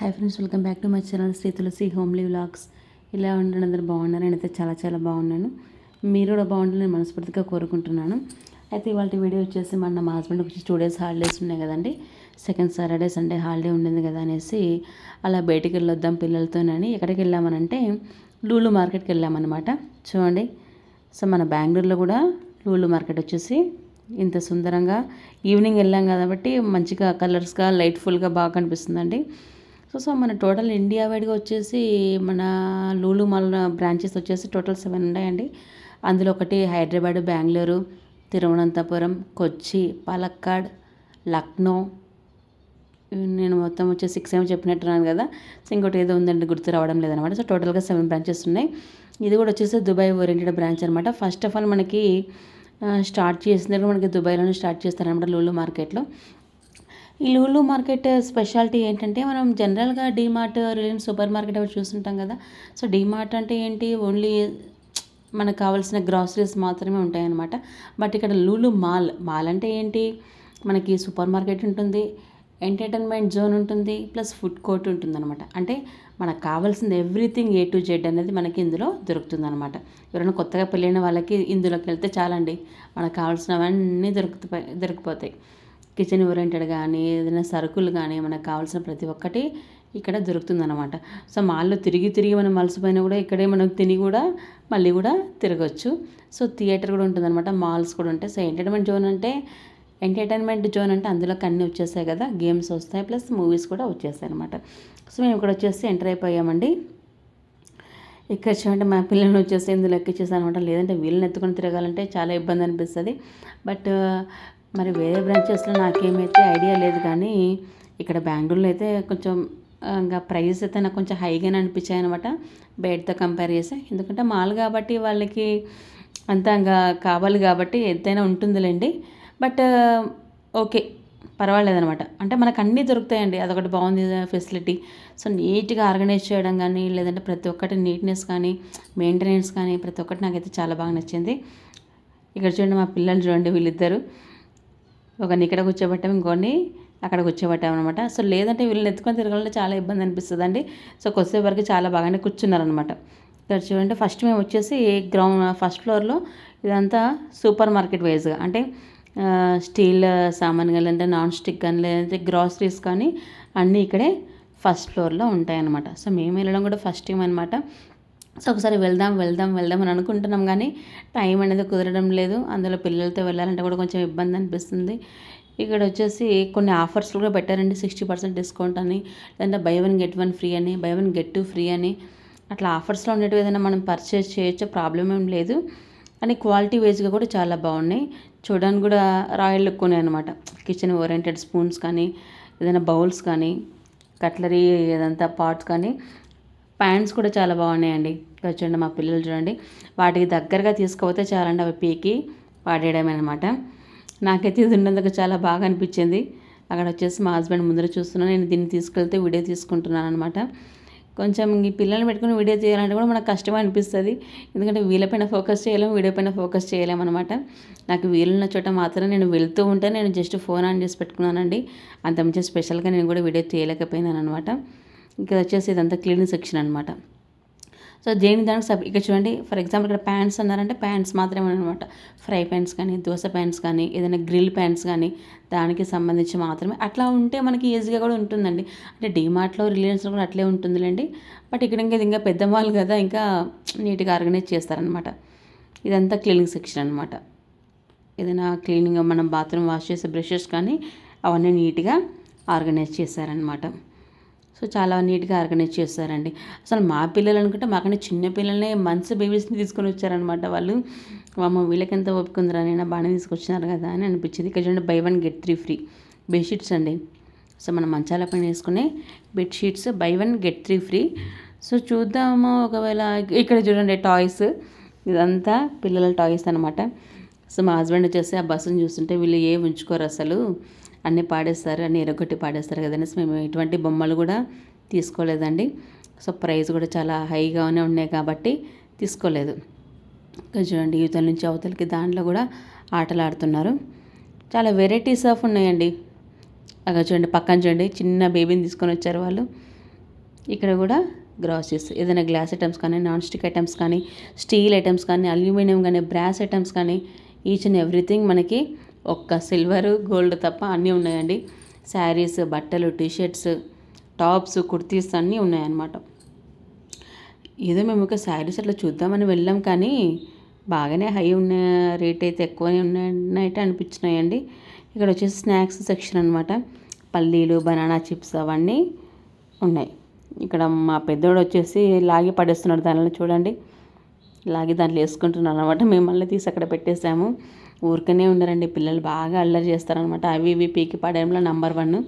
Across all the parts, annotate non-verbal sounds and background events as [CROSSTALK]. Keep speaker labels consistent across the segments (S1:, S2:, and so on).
S1: Hi friends welcome back to my channel Shri Tulasi homely vlogs. ఇలా ఉండడం అందరూ బాగున్నారు? నేనైతే చాలా చాలా బాగున్నాను. మీరు కూడా బాగుండాలని నేను మనస్ఫూర్తిగా కోరుకుంటున్నాను. అయితే ఇవాళ వీడియో వచ్చేసి మన మా హస్బెండ్ వచ్చి టూ డేస్ హాలిడేస్ ఉన్నాయి కదండి. సెకండ్ సాటర్డే సండే హాలిడే ఉండింది కదా అనేసి అలా బయటికి వెళ్ళొద్దాం పిల్లలతోనని ఎక్కడికి వెళ్ళామనంటే లూలు మార్కెట్కి వెళ్ళామన్నమాట. చూడండి. సో మన బెంగళూరులో కూడా లూలు మార్కెట్ వచ్చేసి ఇంత సుందరంగా ఈవినింగ్ వెళ్ళాం కాబట్టి మంచిగా కలర్స్గా లైట్ఫుల్గా బాగా కనిపిస్తుందండి. సో సో మన టోటల్ ఇండియా వైడ్గా వచ్చేసి మన లూలు మాల్ బ్రాంచెస్ వచ్చేసి టోటల్ సెవెన్ ఉన్నాయండి. అందులో ఒకటి హైదరాబాద్ బెంగళూరు తిరువనంతపురం కొచ్చి పాలక్కాడ్ లక్నో. నేను మొత్తం వచ్చి సిక్స్ ఏమో చెప్పినట్టున్నాను కదా. సో ఇంకోటి ఏదో ఉందండి గుర్తు రావడం లేదనమాట. సో టోటల్గా సెవెన్ బ్రాంచెస్ ఉన్నాయి. ఇది కూడా వచ్చేసి దుబాయ్ ఓరియంటెడ్ బ్రాంచ్ అనమాట. ఫస్ట్ ఆఫ్ ఆల్ మనకి స్టార్ట్ చేసిన మనకి దుబాయ్లోనే స్టార్ట్ చేస్తారనమాట లూలు మార్కెట్లో. ఈ లూలు మార్కెట్ స్పెషాలిటీ ఏంటంటే మనం జనరల్గా డీమార్ట్ రిలయన్స్ సూపర్ మార్కెట్ అవి చూస్తుంటాం కదా. సో డీమార్ట్ అంటే ఏంటి? ఓన్లీ మనకు కావాల్సిన గ్రాసరీస్ మాత్రమే ఉంటాయన్నమాట. బట్ ఇక్కడ లూలు మాల్ మాల్ అంటే ఏంటి? మనకి సూపర్ మార్కెట్ ఉంటుంది ఎంటర్టైన్మెంట్ జోన్ ఉంటుంది ప్లస్ ఫుడ్ కోర్ట్ ఉంటుందన్నమాట. అంటే మనకు కావాల్సింది ఎవ్రీథింగ్ ఏ టు జెడ్ అనేది మనకి ఇందులో దొరుకుతుందన్నమాట. ఎవరైనా కొత్తగా పెళ్ళైన వాళ్ళకి ఇందులోకి వెళ్తే చాలండి మనకు కావాల్సినవన్నీ దొరుకుతాయి దొరికిపోతాయి. కిచెన్ ఓరియంటెడ్ కానీ ఏదైనా సరుకులు కానీ మనకు కావాల్సిన ప్రతి ఒక్కటి ఇక్కడ దొరుకుతుందన్నమాట. సో మాల్లో తిరిగి తిరిగి మనం మలసిపోయినా కూడా ఇక్కడే మనం తిని కూడా మళ్ళీ కూడా తిరగచ్చు. సో థియేటర్ కూడా ఉంటుందన్నమాట మాల్స్ కూడా ఉంటాయి. సో ఎంటర్టైన్మెంట్ జోన్ అంటే ఎంటర్టైన్మెంట్ జోన్ అంటే అందులోకి అన్నీ వచ్చేసాయి కదా గేమ్స్ వస్తాయి ప్లస్ మూవీస్ కూడా వచ్చేసాయి అనమాట సో మేము ఇక్కడ వచ్చేసి ఎంటర్ అయిపోయామండి. ఇక్కడ చూడండి మా పిల్లల్ని వచ్చేసి ఇందులో ఎక్కిచ్చేసాను అనమాట లేదంటే వీళ్ళని ఎత్తుకొని తిరగాలంటే చాలా ఇబ్బంది అనిపిస్తుంది. బట్ మరి వేరే బ్రాంచెస్లో నాకేమైతే ఐడియా లేదు కానీ ఇక్కడ బెంగళూరులో అయితే కొంచెం ఇంకా ప్రైస్ అయితే నాకు కొంచెం హైగానే అనిపించాయి అనమాట బయటతో కంపేర్ చేస్తే. ఎందుకంటే మాల్ కాబట్టి వాళ్ళకి అంతా ఇంకా కావాలి కాబట్టి ఎంతైనా ఉంటుందిలేండి. బట్ ఓకే పర్వాలేదనమాట అంటే మనకు అన్నీ దొరుకుతాయండి. అదొకటి బాగుంది ఫెసిలిటీ సో నీట్గా ఆర్గనైజ్ చేయడం కానీ లేదంటే ప్రతి ఒక్కటి నీట్నెస్ కానీ మెయింటెనెన్స్ కానీ ప్రతి ఒక్కటి నాకైతే చాలా బాగా నచ్చింది. ఇక్కడ చూడండి మా పిల్లలు చూడండి వీళ్ళిద్దరు. ఒకరిని ఇక్కడ కూర్చోబెట్టాం ఇంకోని అక్కడ కూర్చోబెట్టాం అనమాట సో లేదంటే వీళ్ళని ఎత్తుకొని తిరగాలంటే చాలా ఇబ్బంది అనిపిస్తుంది అండి సో కొద్దిసేపు వరకు చాలా బాగానే కూర్చున్నారనమాట ఇక్కడ చూడండి ఫస్ట్ మేము వచ్చేసి గ్రౌండ్ ఫస్ట్ ఫ్లోర్లో ఇదంతా సూపర్ మార్కెట్ వైజ్గా అంటే స్టీల్ సామాన్ కానీ లేదంటే నాన్ స్టిక్ కానీ లేదంటే గ్రాసరీస్ కానీ అన్నీ ఇక్కడే ఫస్ట్ ఫ్లోర్లో ఉంటాయన్నమాట. సో మేము వెళ్ళడం కూడా ఫస్ట్ టైం అనమాట సో ఒకసారి వెళ్దాం వెళ్దాం వెళ్దాం అని అనుకుంటున్నాం కానీ టైం అనేది కుదరడం లేదు. అందులో పిల్లలతో వెళ్ళాలంటే కూడా కొంచెం ఇబ్బంది అనిపిస్తుంది. ఇక్కడ వచ్చేసి కొన్ని ఆఫర్స్ కూడా పెట్టారండి. సిక్స్టీ పర్సెంట్ డిస్కౌంట్ అని లేదంటే buy one get one free అని buy one get two free అని అట్లా ఆఫర్స్లో ఉండేవి ఏదైనా మనం పర్చేస్ చేయొచ్చు ప్రాబ్లం ఏం లేదు. అని క్వాలిటీ వైజ్గా కూడా చాలా బాగున్నాయి. చూడడానికి కూడా రాయల్ లుక్ ఉన్నాయి అనమాట కిచెన్ ఓరియంటెడ్ స్పూన్స్ కానీ ఏదైనా బౌల్స్ కానీ కట్లరీ ఏదంతా పాట్స్ కానీ ప్యాంట్స్ కూడా చాలా బాగున్నాయండి. ఇక్కడ చూడండి మా పిల్లలు చూడండి. వాటికి దగ్గరగా తీసుకుపోతే చాలండి అవి పీకి పాడేయడమే అనమాట నాకైతే ఇది ఉన్నందుకు చాలా బాగా అనిపించింది. అక్కడ వచ్చేసి మా హస్బెండ్ ముందర చూస్తున్నాను నేను దీన్ని తీసుకెళ్తే వీడియో తీసుకుంటున్నాను అనమాట కొంచెం ఈ పిల్లల్ని పెట్టుకుని వీడియో చేయాలంటే కూడా మనకు కష్టం అనిపిస్తుంది. ఎందుకంటే వీళ్ళపైన ఫోకస్ చేయలేము వీడియో పైన ఫోకస్ చేయలేము అనమాట నాకు వీలున్న చోట మాత్రం నేను వెళ్తూ ఉంటే నేను జస్ట్ ఫోన్ ఆన్ చేసి పెట్టుకున్నానండి. అంత మంచి స్పెషల్గా నేను కూడా వీడియో తీయలేకపోయినాను అనమాట ఇంకా వచ్చేసి ఇదంతా క్లీనింగ్ సెక్షన్ అనమాట సో దేని దానికి సబ్ ఇక్కడ చూడండి ఫర్ ఎగ్జాంపుల్ ఇక్కడ ప్యాంట్స్ అన్నారంటే ప్యాంట్స్ మాత్రమే అనమాట ఫ్రై ప్యాంట్స్ కానీ దోశ ప్యాంట్స్ కానీ ఏదైనా గ్రిల్ ప్యాంట్స్ కానీ దానికి సంబంధించి మాత్రమే. అట్లా ఉంటే మనకి ఈజీగా కూడా ఉంటుందండి. అంటే డిమార్ట్లో రిలయన్స్లో కూడా అట్లే ఉంటుందిలేండి. బట్ ఇక్కడ ఇంకా ఇంకా పెద్ద వాళ్ళు కదా ఇంకా నీట్గా ఆర్గనైజ్ చేస్తారనమాట ఇదంతా క్లీనింగ్ సెక్షన్ అనమాట ఏదైనా క్లీనింగ్ మనం బాత్రూమ్ వాష్ చేసే బ్రషెస్ కానీ అవన్నీ నీట్గా ఆర్గనైజ్ చేశారనమాట సో చాలా నీట్గా ఆర్గనైజ్ చేస్తారండి. అసలు మా పిల్లలు అనుకుంటే మాకన్నా చిన్న పిల్లలనే మంత్స్ బేబీస్ని తీసుకొని వచ్చారనమాట వాళ్ళు. అమ్మ వీళ్ళకి ఎంత ఒప్పుకుందిరా నేను? బాగానే తీసుకొచ్చినారు కదా అని అనిపించింది. ఇక్కడ చూడండి buy one get three free bedsheets అండి. సో మనం మంచాల పైన వేసుకునే bedsheets buy one get three free. So చూద్దాము ఒకవేళ ఇక్కడ చూడండి టాయ్స్. ఇదంతా పిల్లల టాయ్స్ అనమాట సో మా హస్బెండ్ వచ్చేసి ఆ బస్సును చూస్తుంటే వీళ్ళు ఏ ఉంచుకోరు అసలు. అన్నీ పాడేస్తారు అన్నీ ఎరగొట్టి పాడేస్తారు కదనేసి మేము ఎటువంటి బొమ్మలు కూడా తీసుకోలేదండి. సో ప్రైస్ కూడా చాలా హైగానే ఉన్నాయి కాబట్టి తీసుకోలేదు. ఇంకా చూడండి యువతల నుంచి అవతలకి దాంట్లో కూడా ఆటలు ఆడుతున్నారు చాలా వెరైటీస్ ఆఫ్ ఉన్నాయండి. అక్కడ చూడండి పక్కన చూడండి చిన్న బేబీని తీసుకొని వచ్చారు వాళ్ళు. ఇక్కడ కూడా గ్రాసరీస్ ఏదైనా గ్లాస్ ఐటమ్స్ కానీ నాన్ స్టిక్ ఐటమ్స్ కానీ స్టీల్ ఐటమ్స్ కానీ అల్యూమినియం కానీ బ్రాస్ ఐటమ్స్ కానీ ఈచ్ అండ్ ఎవ్రీథింగ్ మనకి ఒక్క సిల్వర్ గోల్డ్ తప్ప అన్నీ ఉన్నాయండి. శారీస్ బట్టలు టీషర్ట్స్ టాప్స్ కుర్తీస్ అన్నీ ఉన్నాయన్నమాట. ఏదో మేము ఒక శారీస్ అట్లా చూద్దామని వెళ్ళాం కానీ బాగానే హై ఉన్న రేట్ అయితే ఎక్కువనే ఉన్నాయైతే అనిపించినాయండి. ఇక్కడ వచ్చేసి స్నాక్స్ సెక్షన్ అనమాట పల్లీలు బనానా చిప్స్ అవన్నీ ఉన్నాయి. ఇక్కడ మా పెద్దోడు వచ్చేసి లాగి పడేస్తున్నాడు దానిలో చూడండి. లాగి దాంట్లో వేసుకుంటున్నాను అనమాట మిమ్మల్ని తీసి అక్కడ పెట్టేసాము ఊరికనే ఉండరండి. పిల్లలు బాగా అల్లరి చేస్తారనమాట అవి ఇవి పీకి పడేయంలో నెంబర్ వన్.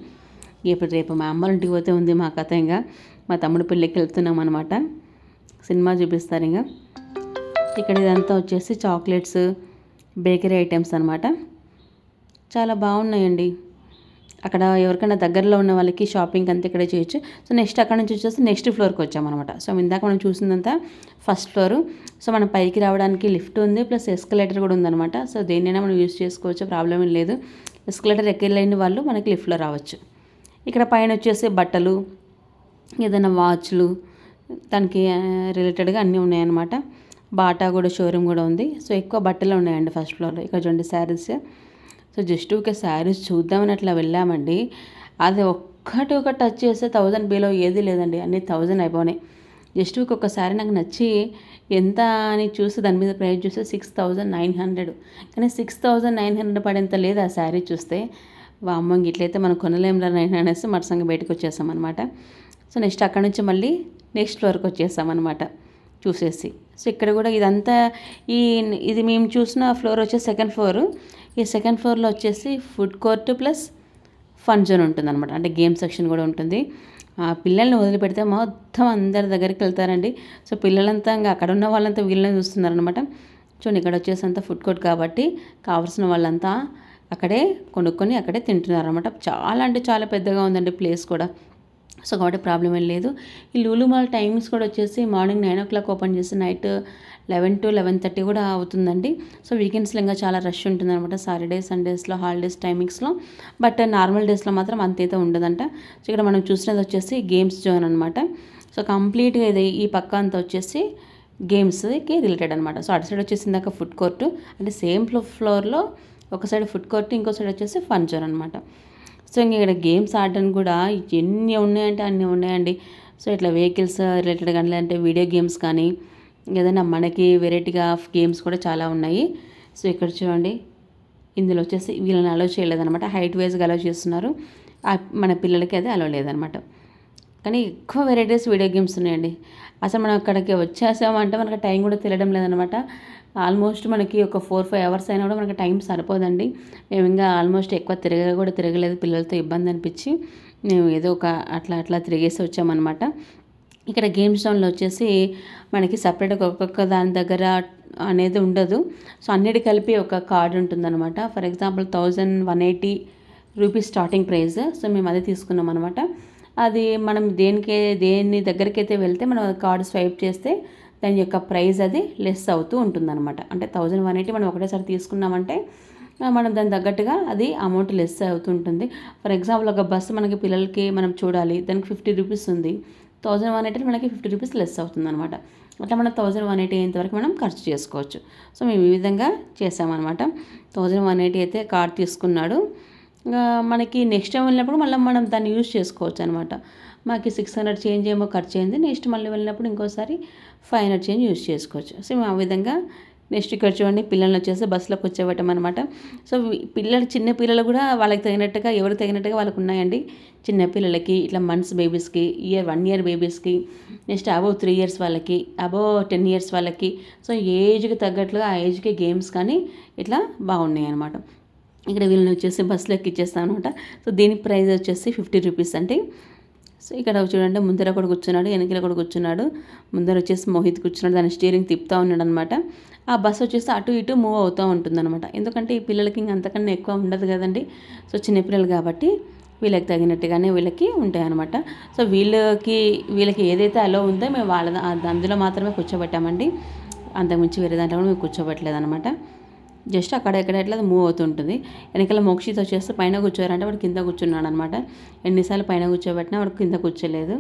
S1: ఇప్పుడు రేపు మా అమ్మ ఇంటికి పోతే ఉంది మా కథ ఇంకా. మా తమ్ముడు పెళ్ళికి వెళ్తున్నాం అనమాట సినిమా చూపిస్తారు ఇంకా. ఇక్కడ ఇదంతా వచ్చేసి చాక్లెట్స్ బేకరీ ఐటమ్స్ అనమాట చాలా బాగున్నాయండి. అక్కడ ఎవరికైనా దగ్గరలో ఉన్న వాళ్ళకి షాపింగ్ అంతా ఇక్కడే చేయొచ్చు. సో నెక్స్ట్ అక్కడ నుంచి వచ్చేసి నెక్స్ట్ ఫ్లోర్కి వచ్చామన్నమాట. సో ఇందాక మనం చూసిందంతా ఫస్ట్ ఫ్లోర్. సో మనం పైకి రావడానికి లిఫ్ట్ ఉంది ప్లస్ ఎస్కలేటర్ కూడా ఉందన్నమాట. సో దేన్నైనా మనం యూజ్ చేసుకోవచ్చు ప్రాబ్లం ఏం లేదు. ఎస్కలేటర్ ఎక్కలేని వాళ్ళు మనకి లిఫ్ట్లో రావచ్చు. ఇక్కడ పైన వచ్చేసి బట్టలు ఏదైనా వాచ్లు దానికి రిలేటెడ్గా అన్నీ ఉన్నాయన్నమాట. బాటా కూడా షోరూమ్ కూడా ఉంది. సో ఎక్కువ బట్టలు ఉన్నాయండి ఫస్ట్ ఫ్లోర్లో. ఇక్కడ చూడండి శారీస్. సో జస్ట్ ఒక శారీస్ చూద్దామని అట్లా వెళ్ళామండి. అది ఒక్కటి ఒక టచ్ చేస్తే థౌజండ్ బిలో ఏది లేదండి. అన్ని థౌజండ్ అయిపోయినాయి. జస్ట్ ఒక్కొక్క శారీ నాకు నచ్చి ఎంత అని చూసి దాని మీద ప్రైస్ చూస్తే సిక్స్ థౌజండ్ నైన్ హండ్రెడ్ కానీ సిక్స్ థౌజండ్ నైన్ హండ్రెడ్ పడేంత లేదు ఆ శారీ చూస్తే. వామ్మంగి ఇట్లయితే మనం కొనలేంలా నైన్ అనేసి మరసంగా బయటకు వచ్చేసామన్నమాట. సో నెక్స్ట్ అక్కడ నుంచి మళ్ళీ నెక్స్ట్ ఫ్లోర్కి వచ్చేసాం అనమాట చూసేసి. సో ఇక్కడ కూడా ఇదంతా ఈ ఇది మేము చూసిన ఫ్లోర్ వచ్చే సెకండ్ ఫ్లోర్ ఈ సెకండ్ ఫ్లోర్లో వచ్చేసి food court plus fun zone ఉంటుందన్నమాట. అంటే గేమ్ సెక్షన్ కూడా ఉంటుంది. ఆ పిల్లల్ని వదిలిపెడితే మొత్తం అందరి దగ్గరికి వెళ్తారండి. సో పిల్లలంతా ఇంకా అక్కడ ఉన్న వాళ్ళంతా వీళ్ళని చూస్తున్నారనమాట చూడండి ఇక్కడ వచ్చేసి అంతా ఫుడ్ కోర్ట్ కాబట్టి కావాల్సిన వాళ్ళంతా అక్కడే కొనుక్కొని అక్కడే తింటున్నారు అనమాట చాలా అంటే చాలా పెద్దగా ఉందండి ప్లేస్ కూడా. సో కాబట్టి ప్రాబ్లం ఏం లేదు. ఈ లూలు మాల్ టైమింగ్స్ కూడా వచ్చేసి morning nine o'clock open చేసి night eleven to eleven thirty కూడా అవుతుందండి. సో వీకెండ్స్లో ఇంకా చాలా రష్ ఉంటుంది అనమాట సాటర్డే సండేస్లో హాలిడేస్ టైమింగ్స్లో. బట్ నార్మల్ డేస్లో మాత్రం అంతైతే ఉండదంట. సో ఇక్కడ మనం చూసినది వచ్చేసి గేమ్స్ జోన్ అనమాట సో కంప్లీట్గా ఇది ఈ పక్క అంతా వచ్చేసి గేమ్స్కి రిలేటెడ్ అనమాట సో అటు సైడ్ వచ్చేసి ఇందాక ఫుడ్ కోర్టు అంటే సేమ్ ఫ్లోర్లో ఒక సైడ్ ఫుడ్ కోర్టు ఇంకో సైడ్ వచ్చేసి ఫన్ జోన్ అనమాట సో ఇంక ఇక్కడ గేమ్స్ ఆడడానికి కూడా ఎన్ని ఉన్నాయంటే అన్నీ ఉన్నాయండి. సో ఇట్లా వెహికల్స్ రిలేటెడ్ కానీ లేదంటే వీడియో గేమ్స్ కానీ ఏదైనా మనకి వెరైటీగా ఆఫ్ గేమ్స్ కూడా చాలా ఉన్నాయి. సో ఇక్కడ చూడండి ఇందులో వచ్చేసి వీళ్ళని అలో చేయలేదనమాట హైట్ వైజ్గా అలో చేస్తున్నారు. మన పిల్లలకి అది అలో లేదనమాట కానీ ఎక్కువ వెరైటీస్ వీడియో గేమ్స్ ఉన్నాయండి. అసలు మనం అక్కడికి వచ్చేసామంటే మనకి టైం కూడా తెలియడం లేదనమాట ఆల్మోస్ట్ మనకి ఒక ఫోర్ ఫైవ్ అవర్స్ అయినా కూడా మనకి టైం సరిపోదండి. మేము ఇంకా ఆల్మోస్ట్ ఎక్కువ తిరగ కూడా తిరగలేదు. పిల్లలతో ఇబ్బంది అనిపించి మేము ఏదో ఒక అట్లా అట్లా తిరిగేసి వచ్చామన్నమాట. ఇక్కడ గేమ్ జోన్లో వచ్చేసి మనకి సపరేట్గా ఒక్కొక్క దాని దగ్గర అనేది ఉండదు. సో అన్నిటి కలిపి ఒక కార్డు ఉంటుందన్నమాట. For example thousand one eighty rupees starting price so మేము అది తీసుకున్నాం అనమాట అది మనం దేనికి దేని దగ్గరికి అయితే వెళ్తే మనం కార్డు స్వైప్ చేస్తే దాని యొక్క ప్రైస్ అది లెస్ అవుతూ ఉంటుందన్నమాట. అంటే థౌజండ్ వన్ ఎయిటీ మనం ఒకటేసారి తీసుకున్నామంటే మనం దాని తగ్గట్టుగా అది అమౌంట్ లెస్ అవుతుంటుంది ఫర్ ఎగ్జాంపుల్ ఒక బస్సు మనకి పిల్లలకి మనం చూడాలి దానికి ఫిఫ్టీ రూపీస్ ఉంది. థౌజండ్ వన్ ఎయిటీ మనకి ఫిఫ్టీ రూపీస్ లెస్ అవుతుంది అనమాట అట్లా మనం థౌజండ్ వన్ ఎయిటీ అయ్యేంత వరకు మనం ఖర్చు చేసుకోవచ్చు. సో మేము ఈ విధంగా చేసామన్నమాట. థౌజండ్ వన్ ఎయిటీ అయితే కార్డ్ తీసుకున్నాడు. మనకి నెక్స్ట్ టైం వెళ్ళినప్పుడు మళ్ళీ మనం దాన్ని యూజ్ చేసుకోవచ్చు అనమాట మాకు సిక్స్ హండ్రెడ్ చేంజ్ ఏమో ఖర్చు అయింది. నెక్స్ట్ మళ్ళీ వెళ్ళినప్పుడు ఇంకోసారి ఫైవ్ హండ్రెడ్ చేంజ్ యూస్ చేసుకోవచ్చు. సో మేము ఆ విధంగా నెక్స్ట్ ఇక్కడ చూడండి పిల్లల్ని వచ్చేసి బస్సులో కూర్చోబెట్టమన్నమాట సో పిల్లలు చిన్న పిల్లలు కూడా వాళ్ళకి తగినట్టుగా ఎవరు తగినట్టుగా వాళ్ళకు ఉన్నాయండి. చిన్న పిల్లలకి ఇట్లా మంత్స్ బేబీస్కి ఇయర్ వన్ ఇయర్ బేబీస్కి నెక్స్ట్ అబోవ్ త్రీ ఇయర్స్ వాళ్ళకి అబోవ్ టెన్ ఇయర్స్ వాళ్ళకి. సో ఏజ్కి తగ్గట్లుగా ఆ ఏజ్కి గేమ్స్ కానీ ఇట్లా బాగున్నాయి అనమాట ఇక్కడ వీళ్ళని వచ్చేసి బస్సులో ఎక్కిచ్చేస్తాను అనమాట సో దీని ప్రైస్ వచ్చేసి ఫిఫ్టీ రూపీస్ అంటే సో ఇక్కడ చూడండి ముందర కూడా కూర్చున్నాడు వెనకల కూడా కూర్చున్నాడు. ముందర వచ్చేసి మోహిత్ కూర్చున్నాడు దాని స్టీరింగ్ తిప్పుతూ ఉన్నాడు అనమాట ఆ బస్సు వచ్చేసి అటు ఇటు మూవ్ అవుతూ ఉంటుందన్నమాట. ఎందుకంటే ఈ పిల్లలకి ఇంక అంతకన్నా ఎక్కువ ఉండదు కదండి. సో చిన్నపిల్లలు కాబట్టి వీళ్ళకి తగినట్టుగానే వీళ్ళకి ఉంటాయి అనమాట సో వీళ్ళకి వీళ్ళకి ఏదైతే అలో ఉందో మేము వాళ్ళ అందులో మాత్రమే కూర్చోబెట్టామండి. అంతకుమించి వేరే దాంట్లో కూడా మేము కూర్చోబెట్టలేదన్నమాట. జస్ట్ అక్కడ ఎక్కడ ఎట్లా మూవ్ అవుతుంటుంది. వెనకాల మోక్షిత్ వచ్చేస్తే పైన కూర్చోరంటే వాడు కింద కూర్చున్నాడు అనమాట ఎన్నిసార్లు పైన కూర్చోబెట్టినా వాడు కింద కూర్చోలేదు.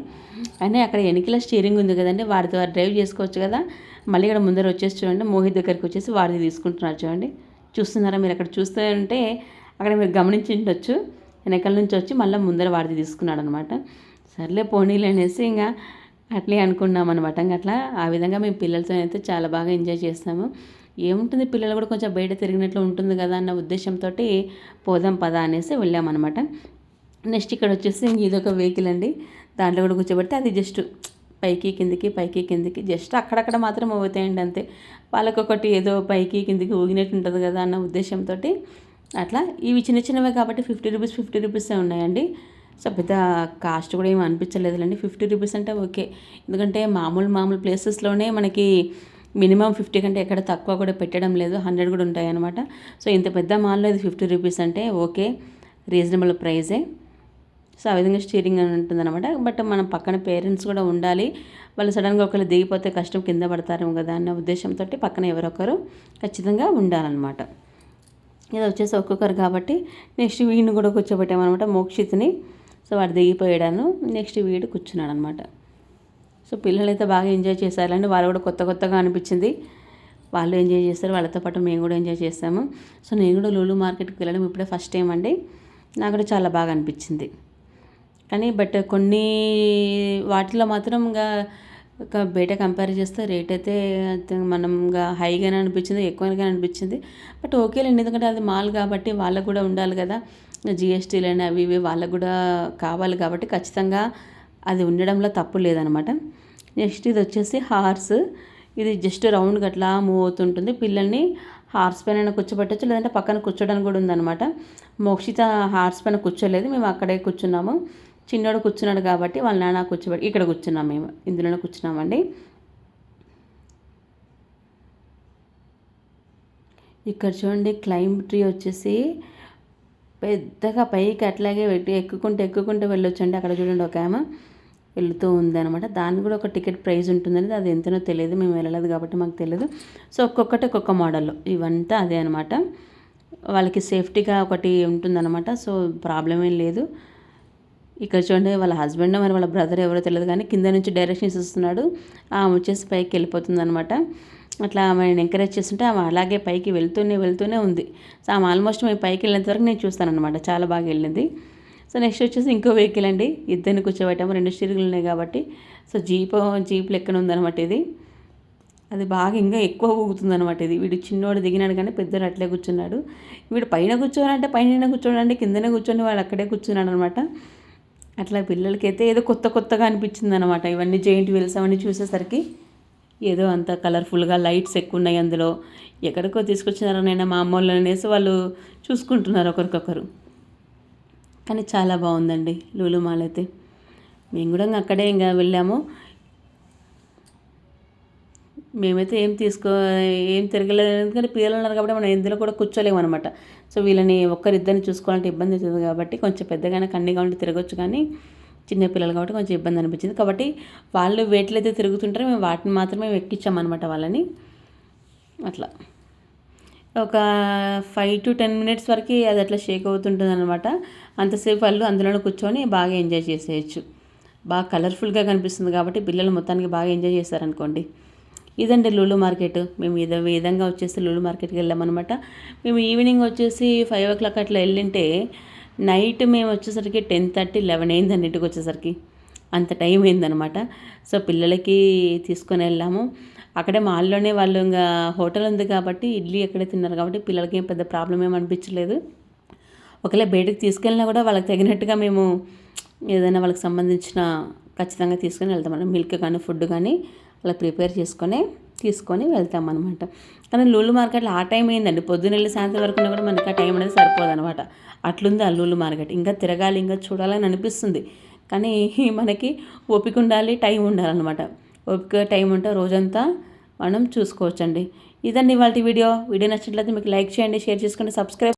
S1: అయినా అక్కడ వెనకాల స్టీరింగ్ ఉంది కదండి వాడితో డ్రైవ్ చేసుకోవచ్చు కదా. మళ్ళీ ఇక్కడ ముందర వచ్చేసి చూడండి మోహిత్ దగ్గరికి వచ్చేసి వాడిది తీసుకుంటున్నారు చూడండి. చూస్తున్నారా? మీరు అక్కడ చూస్తూ ఉంటే అక్కడ మీరు గమనించి ఉండొచ్చు. వెనకాల నుంచి వచ్చి మళ్ళీ ముందర వాడిది తీసుకున్నాడు అనమాట సర్లే పోనీలు అనేసి ఇంకా అట్లే అనుకున్నాం అనమాట ఇంకా అట్లా ఆ విధంగా మేము పిల్లలతో అయితే చాలా బాగా ఎంజాయ్ చేస్తాము. ఏముంటుంది? పిల్లలు కూడా కొంచెం బయట తిరిగినట్లు ఉంటుంది కదా అన్న ఉద్దేశంతో పోదాం పదా అనేసి వెళ్ళామన్నమాట. నెక్స్ట్ ఇక్కడ వచ్చేసి ఇదొక వెహికల్ అండి. దాంట్లో కూడా కూర్చోబెడితే అది జస్ట్ పైకి కిందికి పైకి కిందికి జస్ట్ అక్కడక్కడ మాత్రం అవుతాయండి అంతే. వాళ్ళకొకటి ఏదో పైకి కిందికి ఊగినట్టు ఉంటుంది కదా అన్న ఉద్దేశంతో అట్లా. ఇవి చిన్న చిన్నవే కాబట్టి ఫిఫ్టీ రూపీస్ ఫిఫ్టీ రూపీసే ఉన్నాయండి. సో పెద్ద కాస్ట్ కూడా ఏమి అనిపించలేదులేండి. ఫిఫ్టీ రూపీస్ అంటే ఓకే. ఎందుకంటే మామూలు మామూలు ప్లేసెస్లోనే మనకి మినిమం ఫిఫ్టీ కంటే ఎక్కడ తక్కువ కూడా పెట్టడం లేదు హండ్రెడ్ కూడా ఉంటాయన్నమాట. సో ఇంత పెద్ద మాల్లో ఇది ఫిఫ్టీ రూపీస్ అంటే ఓకే రీజనబుల్ ప్రైజే. సో ఆ విధంగా స్టీరింగ్ అని ఉంటుందన్నమాట. బట్ మన పక్కన పేరెంట్స్ కూడా ఉండాలి. వాళ్ళు సడన్గా ఒకళ్ళు దిగిపోతే కష్టం కింద పడతారేమో కదా అన్న ఉద్దేశంతో పక్కన ఎవరొకరు ఖచ్చితంగా ఉండాలన్నమాట. ఇది వచ్చేసి ఒక్కొక్కరు కాబట్టి నెక్స్ట్ వీడిని కూడా కూర్చోబెట్టామన్నమాట మోక్షిత్ని. సో వాడు దిగిపోయాడాను నెక్స్ట్ వీడు కూర్చున్నాడు అనమాట సో పిల్లలైతే బాగా ఎంజాయ్ చేశారండి. వాళ్ళు కూడా కొత్త కొత్తగా అనిపించింది. వాళ్ళు ఎంజాయ్ చేస్తారు వాళ్ళతో పాటు మేము కూడా ఎంజాయ్ చేస్తాము సో నేను కూడా లూలు మార్కెట్కి వెళ్ళడం ఇప్పుడే ఫస్ట్ టైం అండి. నాకు కూడా చాలా బాగా అనిపించింది. కానీ బట్ కొన్ని వాటిలో మాత్రం ఇంకా బయట కంపేర్ చేస్తే రేట్ అయితే మనం ఇంకా హైగానే అనిపించింది ఎక్కువగానే అనిపించింది. బట్ ఓకేలేండి ఎందుకంటే అది మాల్ కాబట్టి వాళ్ళకు కూడా ఉండాలి కదా. జిఎస్టీలని అవి ఇవి వాళ్ళకు కూడా కావాలి కాబట్టి ఖచ్చితంగా అది ఉండడంలో తప్పు లేదనమాట. నెక్స్ట్ ఇది వచ్చేసి హార్స్. ఇది జస్ట్ రౌండ్గా అట్లా మూవ్ అవుతుంటుంది. పిల్లల్ని హార్స్ పైన కూర్చోబెట్టచ్చు లేదంటే పక్కన కూర్చోడానికి కూడా ఉందన్నమాట. మోక్షిత హార్స్ పైన కూర్చోలేదు. మేము అక్కడే కూర్చున్నాము. చిన్నోడు కూర్చున్నాడు కాబట్టి వాళ్ళ నాన్న కూర్చోబెట్టి ఇక్కడ కూర్చున్నాం మేము. ఇందులోనే కూర్చున్నామండి. ఇక్కడ చూడండి క్లైంబ్ ట్రీ వచ్చేసి పెద్దగా పైకి అట్లాగే పెట్టి ఎక్కుకుంటూ ఎక్కుకుంటూ వెళ్ళొచ్చండి. అక్కడ చూడండి ఒక ఆమె. వెళుతూ ఉందన్నమాట. దానికి కూడా ఒక టికెట్ ప్రైస్ ఉంటుందని అది ఎంతనో తెలియదు. మేము వెళ్ళలేదు కాబట్టి మాకు తెలియదు. సో ఒక్కొక్కటి ఒక్కొక్క మోడల్లో. ఇవంతా అదే అనమాట వాళ్ళకి సేఫ్టీగా ఒకటి ఉంటుందన్నమాట. సో ప్రాబ్లం ఏం లేదు. ఇక్కడ చూడండి వాళ్ళ హస్బెండ్ మరి వాళ్ళ బ్రదర్ ఎవరో తెలియదు కానీ కింద నుంచి డైరెక్షన్స్ ఇస్తున్నాడు. ఆమె వచ్చేసి పైకి వెళ్ళిపోతుంది అనమాట అట్లా ఆమెను ఎంకరేజ్ చేస్తుంటే ఆమె అలాగే పైకి వెళ్తూనే వెళ్తూనే ఉంది. సో ఆమె ఆల్మోస్ట్ మేము పైకి వెళ్ళేంత వరకు నేను చూస్తాను అనమాట చాలా బాగా వెళ్ళింది. సో నెక్స్ట్ వచ్చేసి ఇంకో వెహికల్ అండి. ఇద్దరిని కూర్చోబెట్టాము. రెండు స్టీరింగ్లు ఉన్నాయి కాబట్టి. సో జీప్ జీప్ లెక్కన ఉందన్నమాట ఇది. అది బాగా ఇంకా ఎక్కువ ఊగుతుంది అనమాట ఇది. వీడు చిన్నోడు దిగినాడు కానీ పెద్దోడు అట్లే కూర్చున్నాడు. వీడు పైన కూర్చోవాలంటే పైన కూర్చోడండి. కిందనే కూర్చొని వాడు అక్కడే కూర్చున్నాడు అనమాట అట్లా పిల్లలకైతే ఏదో కొత్త కొత్తగా అనిపించింది అనమాట ఇవన్నీ జెయింట్ వీల్స్ అవన్నీ చూసేసరికి ఏదో అంత కలర్ఫుల్గా లైట్స్ ఎక్కువ ఉన్నాయి అందులో. ఎక్కడికో తీసుకొచ్చినారనైనా మా అమ్మ అనేసి వాళ్ళు చూసుకుంటున్నారు ఒకరికొకరు. కానీ చాలా బాగుందండి లూలు మాల్ అయితే. మేము కూడా అక్కడే ఇంకా వెళ్ళాము. మేమైతే ఏం తీసుకో ఏం తిరగలేదు. ఎందుకంటే పిల్లలు ఉన్నారు కాబట్టి మనం ఇందులో కూడా కూర్చోలేము అనమాట సో వీళ్ళని ఒక్కరిద్దరిని చూసుకోవాలంటే ఇబ్బంది అవుతుంది కాబట్టి కొంచెం పెద్దగానే కన్నీగా ఉండి తిరగొచ్చు కానీ చిన్న పిల్లలు కాబట్టి కొంచెం ఇబ్బంది అనిపించింది. కాబట్టి వాళ్ళు వేటిలో అయితే తిరుగుతుంటారో మేము వాటిని మాత్రమే ఎక్కించామన్నమాట వాళ్ళని. అట్లా. ఒక ఫైవ్ టు టెన్ మినిట్స్ వరకు అది అట్లా షేక్ అవుతుంటుంది అనమాట అంతసేపు వాళ్ళు అందులోనే కూర్చొని బాగా ఎంజాయ్ చేసేయచ్చు. బాగా కలర్ఫుల్గా కనిపిస్తుంది కాబట్టి పిల్లలు మొత్తానికి బాగా ఎంజాయ్ చేశారనుకోండి. ఇదండి లూలు మార్కెట్. మేము ఇద విధంగా వచ్చేసి లూలు మార్కెట్కి వెళ్ళామన్నమాట. మేము ఈవినింగ్ వచ్చేసి ఫైవ్ ఓ క్లాక్ అట్లా వెళ్ళింటే నైట్ మేము వచ్చేసరికి టెన్ థర్టీ లెవెన్ అయింది అన్నింటికి వచ్చేసరికి. అంత టైం అయిందనమాట సో పిల్లలకి తీసుకొని వెళ్ళాము. అక్కడే మాల్లోనే వాళ్ళు ఇంకా హోటల్ ఉంది కాబట్టి ఇడ్లీ ఎక్కడే తిన్నారు కాబట్టి పిల్లలకి ఏం పెద్ద ప్రాబ్లం ఏమి అనిపించలేదు. ఒకవేళ బయటకు తీసుకెళ్ళినా కూడా వాళ్ళకి తగినట్టుగా మేము ఏదైనా వాళ్ళకి సంబంధించిన ఖచ్చితంగా తీసుకొని వెళ్తాం. మిల్క్ కానీ ఫుడ్ కానీ అలా ప్రిపేర్ చేసుకొని తీసుకొని వెళ్తాం అనమాట కానీ లూలు మార్కెట్లో ఆ టైం అయిందండి. పొద్దున్న వెళ్ళి సాయంత్రం వరకు కూడా మనకి ఆ టైం అనేది సరిపోదు అనమాట అట్లుంది ఆ లూలు మార్కెట్. ఇంకా తిరగాలి ఇంకా చూడాలని అనిపిస్తుంది. కానీ [LAUGHS] మనకి ఓపిక ఉండాలి టైం ఉండాలన్నమాట. ఓపిక టైం ఉంటే రోజంతా మనం చూసుకోవచ్చండి. ఇదండి ఇవాళ వీడియో. వీడియో నచ్చినట్లయితే మీకు లైక్ చేయండి షేర్ చేసుకోండి సబ్స్క్రైబ్